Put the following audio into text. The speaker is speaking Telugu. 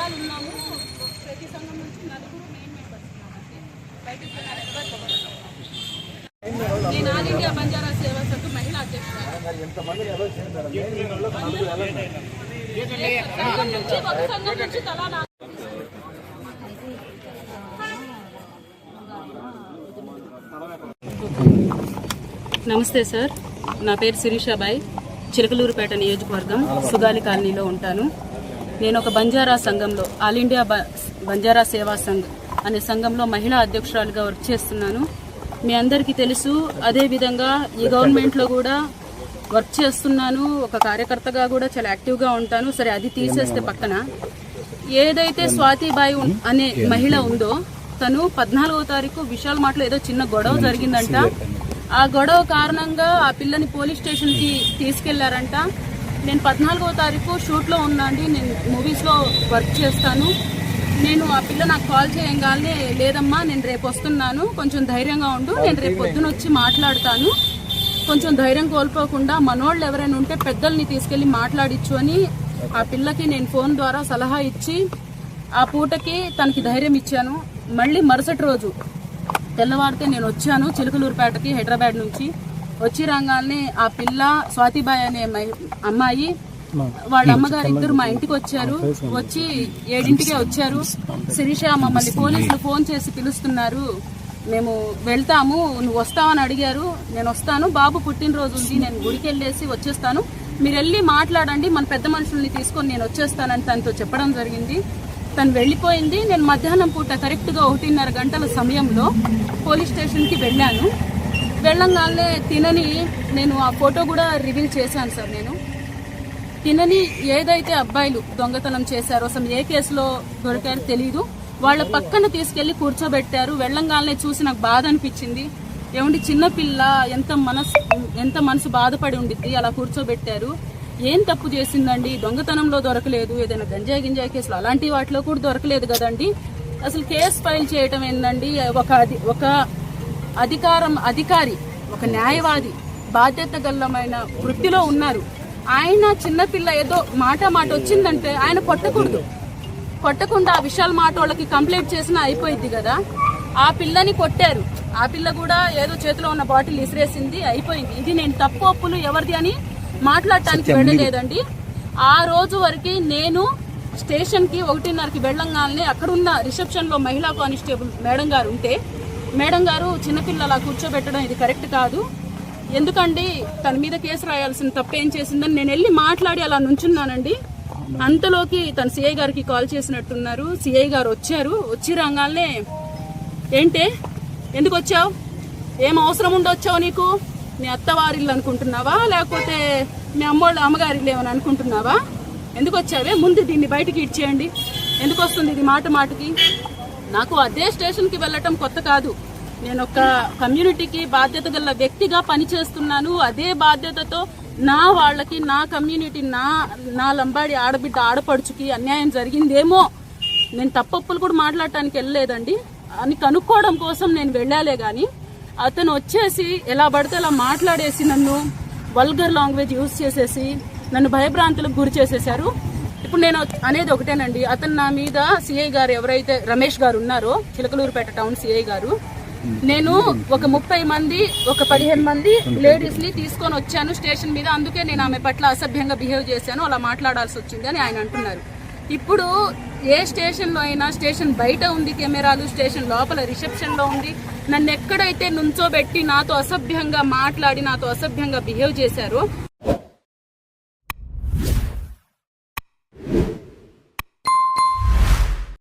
సంఘాలు ఉన్నాము. ప్రతి సంఘం నుంచి నలుగురు మెయిన్ మెంబర్స్ ఉన్నామండి బయటికి వెళ్ళాలి ఎవరు నేను ఆల్ ఇండియా బంజారా సేవా సంఘ మహిళా అధ్యక్షురాలు. తలా నమస్తే సార్. నా పేరు శిరీషాబాయ్ చిలకలూరుపేట నియోజకవర్గం సుగాలి కాలనీలో ఉంటాను. నేను ఒక బంజారా సంఘంలో ఆల్ ఇండియా బ- బంజారా సేవా సంఘ్ అనే సంఘంలో మహిళా అధ్యక్షురాలుగా వర్క్ చేస్తున్నాను. మీ అందరికీ తెలుసు అదేవిధంగా ఈ గవర్నమెంట్లో కూడా వర్క్ చేస్తున్నాను. ఒక కార్యకర్తగా కూడా చాలా యాక్టివ్గా ఉంటాను. సరే అది తీసేస్తే పక్కన. ఏదైతే స్వాతిబాయి అనే మహిళ ఉందో తను పద్నాలుగో తారీఖు విశాల్ మాటలో ఏదో చిన్న గొడవ జరిగిందంట. ఆ గొడవ కారణంగా ఆ పిల్లని పోలీస్ స్టేషన్కి తీసుకెళ్ళారంట. నేను పద్నాలుగో తారీఖు షూట్లో ఉన్నా అండి నేను మూవీస్లో వర్క్ చేస్తాను. నేను ఆ పిల్ల నాకు కాల్ చేయంగానే లేదమ్మా నేను రేపు వస్తున్నాను కొంచెం ధైర్యంగా ఉండు నేను రేపు పొద్దున వచ్చి మాట్లాడతాను. కొంచెం ధైర్యం కోల్పోకుండా మనోళ్ళు ఎవరైనా ఉంటే పెద్దల్ని తీసుకెళ్ళి మాట్లాడిచ్చు అని ఆ పిల్లకి నేను ఫోన్ ద్వారా సలహా ఇచ్చి ఆ పూటకి తనకి ధైర్యం ఇచ్చాను. మళ్ళీ మరుసటి రోజు తెల్లవారితే నేను వచ్చాను చిలుకలూరుపేటకి హైదరాబాద్ నుంచి. వచ్చి రాగానే ఆ పిల్ల స్వాతిబాయ్ అనే అమ్మాయి వాళ్ళ అమ్మగారు ఇద్దరు మా ఇంటికి వచ్చారు. వచ్చి ఏడింటికే వచ్చారు. శిరీష మమ్మల్ని పోలీసులు ఫోన్ చేసి పిలుస్తున్నారు. మేము వెళ్తాము నువ్వు వస్తావని అడిగారు. నేను వస్తాను. బాబు పుట్టినరోజు ఉంది. నేను గుడికి వెళ్ళేసి వచ్చేస్తాను. మీరు వెళ్ళి మాట్లాడండి. మన పెద్ద మనుషుల్ని తీసుకొని నేను వచ్చేస్తానని తనతో చెప్పడం జరిగింది. తను వెళ్ళిపోయింది. నేను మధ్యాహ్నం పూట కరెక్ట్గా ఒకటిన్నర గంటల సమయంలో పోలీస్ స్టేషన్కి వెళ్ళాను. వెళ్ళంగానే తినని నేను ఆ ఫోటో కూడా రివీల్ చేశాను సార్ నేను. తినని ఏదైతే అబ్బాయిలు దొంగతనం చేశారో అసలు ఏ కేసులో దొరికారో తెలియదు వాళ్ళ పక్కన తీసుకెళ్ళి కూర్చోబెట్టారు. వెళ్ళంగానే చూసి నాకు బాధ అనిపించింది. ఏమండి చిన్నపిల్ల ఎంత మనసు ఎంత మనసు బాధపడి ఉండిద్ది అలా కూర్చోబెట్టారు. ఏం తప్పు చేసిందండి? దొంగతనంలో దొరకలేదు. ఏదైనా గంజాయి గింజాయి కేసులు అలాంటి వాటిలో కూడా దొరకలేదు కదండి. అసలు కేసు ఫైల్ చేయటం ఏందండి? ఒక ఒక అధికారం అధికారి ఒక న్యాయవాది బాధ్యత గల్లమైన వృత్తిలో ఉన్నారు. ఆయన చిన్నపిల్ల ఏదో మాట మాట వచ్చిందంటే ఆయన కొట్టకూడదు. కొట్టకుండా ఆ విషయాల మాట వాళ్ళకి కంప్లైంట్ చేసినా అయిపోయింది కదా. ఆ పిల్లని కొట్టారు. ఆ పిల్ల కూడా ఏదో చేతిలో ఉన్న బాటిల్ ఇసిరేసింది అయిపోయింది. ఇది నేను తప్పు ఒప్పులు ఎవరిది అని మాట్లాడటానికి వెళ్ళలేదండి ఆ రోజు వరకు నేను స్టేషన్కి ఒకటిన్నరకి వెళ్ళంగానే అక్కడ ఉన్న రిసెప్షన్లో మహిళా కానిస్టేబుల్ మేడం గారు ఉంటే మేడం గారు చిన్నపిల్ల అలా కూర్చోబెట్టడం ఇది కరెక్ట్ కాదు. ఎందుకండి తన మీద కేసు రాయాల్సిన తప్పేం చేసిందని నేను వెళ్ళి మాట్లాడి అలా నుంచున్నానండి. అంతలోకి తన సిఐ గారికి కాల్ చేసినట్టున్నారు. సిఐ గారు వచ్చారు. వచ్చి రాగానే ఏంటే? ఎందుకు వచ్చావు? ఏం అవసరం ఉండొచ్చావు నీకు? మీ అత్తవారిల్లు అనుకుంటున్నావా? లేకపోతే మీ అమ్మోళ్ళ అమ్మగారిల్లు ఏమని అనుకుంటున్నావా? ఎందుకు వచ్చావే? ముందు దీన్ని బయటికి ఇచ్చేయండి ఎందుకు వస్తుంది ఇది మాట మాటకి? నాకు అదే స్టేషన్కి వెళ్ళటం కొత్త కాదు. నేను ఒక కమ్యూనిటీకి బాధ్యత గల వ్యక్తిగా పనిచేస్తున్నాను. అదే బాధ్యతతో నా వాళ్ళకి నా కమ్యూనిటీ నా నా లంబాడి ఆడబిడ్డ ఆడపడుచుకి అన్యాయం జరిగిందేమో నేను తప్పప్పులు కూడా మాట్లాడటానికి వెళ్ళలేదండి. అని కనుక్కోవడం కోసం నేను వెళ్ళాలే కానీ అతను వచ్చేసి ఎలా పడితే అలా మాట్లాడేసి నన్ను వల్గర్ లాంగ్వేజ్ యూజ్ చేసేసి నన్ను భయభ్రాంతులకు గురి చేసేసారు ఇప్పుడు నేను అనేది ఒకటేనండి. అతను నా మీద సిఐ గారు ఎవరైతే రమేష్ గారు ఉన్నారో చిలకలూరుపేట టౌన్ సిఐ గారు నేను ఒక ముప్పై మంది ఒక పదిహేను మంది లేడీస్ని తీసుకొని వచ్చాను స్టేషన్ మీద. అందుకే నేను ఆమె పట్ల అసభ్యంగా బిహేవ్ చేశాను. అలా మాట్లాడాల్సి వచ్చింది అని ఆయన అంటున్నారు. ఇప్పుడు ఏ స్టేషన్లో అయినా స్టేషన్ బయట ఉంది కెమెరాలు స్టేషన్ లోపల రిసెప్షన్లో ఉంది. నన్ను ఎక్కడైతే నుంచోబెట్టి నాతో అసభ్యంగా మాట్లాడి నాతో అసభ్యంగా బిహేవ్ చేశారో